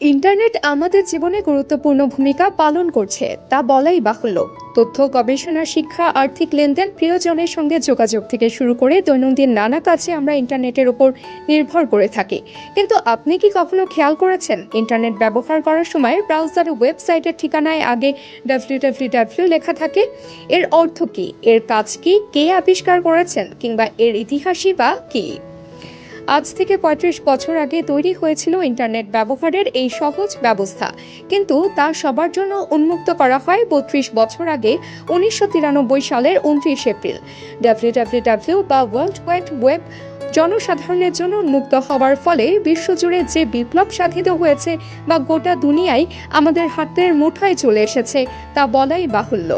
Internet আমাদের জীবনে গুরুত্বপূর্ণ ভূমিকা পালন করছে, তা বলাই বাহুল্য। তথ্য, গবেষণা, শিক্ষা, আর্থিক লেনদেন প্রিয়জনের সঙ্গে যোগাযোগ থেকে শুরু করে দৈনন্দিন নানা কাজে আমরা ইন্টারনেটের উপর নির্ভর করে থাকি। কিন্তু আপনি কি কখনো খেয়াল করেছেন, ইন্টারনেট ব্যবহার করার সময় ব্রাউজার ওয়েবসাইটের ঠিকানায় আগে ডাব্লিউ লেখা থাকে? এর অর্থ কী? এর কাজ কি? কে আবিষ্কার করেছেন? কিংবা এর ইতিহাসই বা কী? আজ থেকে পঁয়ত্রিশ বছর আগে তৈরি হয়েছিল ইন্টারনেট ব্যবহারের এই সহজ ব্যবস্থা। কিন্তু তা সবার জন্য উন্মুক্ত করা হয় বত্রিশ বছর আগে, উনিশশো তিরানব্বই সালের উনত্রিশ এপ্রিল। ডাব্লিউ ডাব্লিউ ডাব্লিউ বা ওয়ার্ল্ড ওয়াইড ওয়েব জনসাধারণের জন্য উন্মুক্ত হওয়ার ফলে বিশ্বজুড়ে যে বিপ্লব সাধিত হয়েছে বা গোটা দুনিয়ায় আমাদের হাতের মুঠোয় চলে এসেছে, তা বলাই বাহুল্য।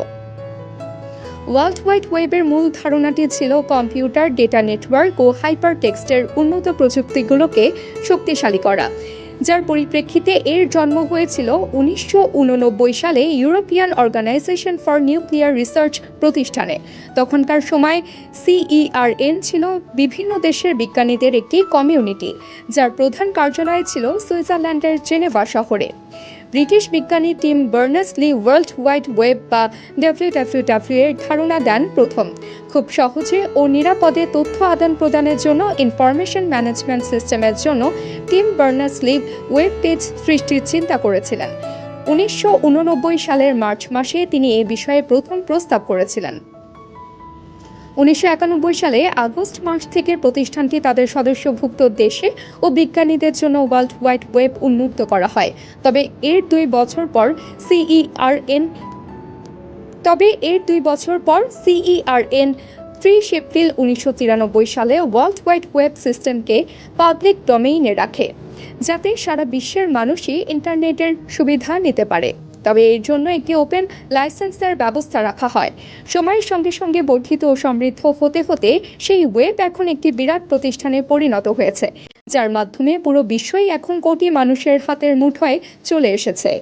ওয়ার্ল্ড ওয়াইড ওয়েবের মূল ধারণাটি ছিল কম্পিউটার, ডেটা নেটওয়ার্ক ও হাইপার টেক্সটের উন্নত প্রযুক্তিগুলোকে শক্তিশালী করা, যার পরিপ্রেক্ষিতে এর জন্ম হয়েছিল উনিশশো উননব্বই সালে European organisation for nuclear research প্রতিষ্ঠানে। তখনকার সময় সিইআরএন ছিল বিভিন্ন দেশের বিজ্ঞানীদের একটি কমিউনিটি, যার প্রধান কার্যালয় ছিল সুইজারল্যান্ডের জেনেভা শহরে। ব্রিটিশ বিজ্ঞানী Tim Berners Lee world wide web বা ডাব্লিউ এর ধারণা দেন প্রথম। খুব সহজে ও নিরাপদে তথ্য আদান প্রদানের জন্য, ইনফরমেশন ম্যানেজমেন্ট সিস্টেমের জন্য টিম বার্নার্সলি ওয়েব পেজ সৃষ্টির চিন্তা করেছিলেন। উনিশশো উননব্বই সালের মার্চ মাসে তিনি এ বিষয়ে প্রথম প্রস্তাব করেছিলেন। উনিশশো একানব্বই সালে আগস্ট মাস থেকে প্রতিষ্ঠানটি তাদের সদস্যভুক্ত দেশে ও বিজ্ঞানীদের জন্য ওয়ার্ল্ড ওয়াইড ওয়েব উন্মুক্ত করা হয়। তবে এর দুই বছর পর সিইআরএন তবে এর দুই বছর পর সিইআরএন ত্রিশ এপ্রিল উনিশশো তিরানব্বই সালে ওয়ার্ল্ড ওয়াইড ওয়েব সিস্টেমকে পাবলিক ডোমেইনে রাখে, যাতে সারা বিশ্বের মানুষই ইন্টারনেটের সুবিধা নিতে পারে। তবে এর জন্য একটি ওপেন লাইসেন্স দেওয়ার ব্যবস্থা রাখা হয়। সময়ের সঙ্গে সঙ্গে বর্ধিত ও সমৃদ্ধ হতে হতে সেই ওয়েব এখন একটি বিরাট প্রতিষ্ঠানে পরিণত হয়েছে, যার মাধ্যমে পুরো বিশ্বই এখন কোটি মানুষের হাতের মুঠোয় চলে এসেছে।